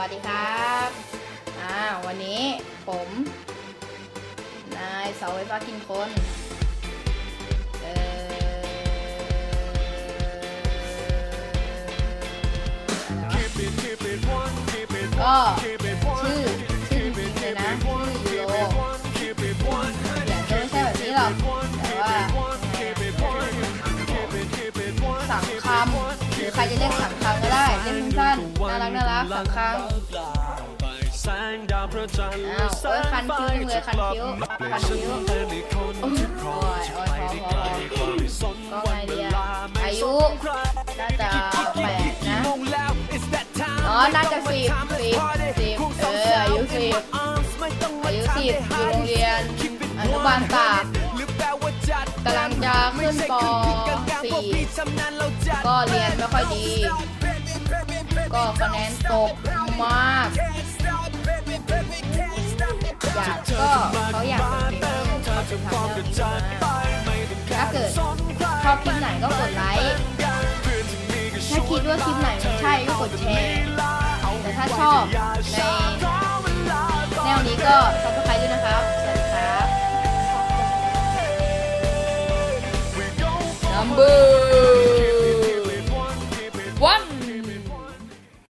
วัสดีครับอ่าวันนี้ผมนายเสาไฟฟ้ากินคนเอ่อก็ชื่อชื่อจริงๆเลยนะชื่อยูโรแต่จะไม่ใช่แบบนี้หรอกแต่ว่าสังคำหรือใครจะเรียกสังคำก็ได้เรียกสั้นๆน่ารักน่า รักสังคำอ้าวเอ้ยคันคิ้วเลยคันคิ้วคันคิ้วโอ้ยโอ้ยโอ้ยพอพอก็ไงดีอะอายุน่าจะแปดนะ อ๋อ น่าจะสิบสิบสิบเออ อายุสิบอายุสิบอยู่โรงเรียนอนุบาลตากกำลังจะขึ้นป .4 ก็เรียนไม่ค่อยดี ก็คะแนนตกมากอยากก็เขาอยากเป็นเกมเมอร์เขาจะทำเรื่องนี้มาถ้าเกิดชอบคลิปไหนก็กดไลค์ถ้าคิดว่าคลิปไหนมันใช่ก็กดแชร์แต่ถ้าชอบในแนวนี้ก็ซับสไครต์ด้วยนะครับสวัสดีครับ Number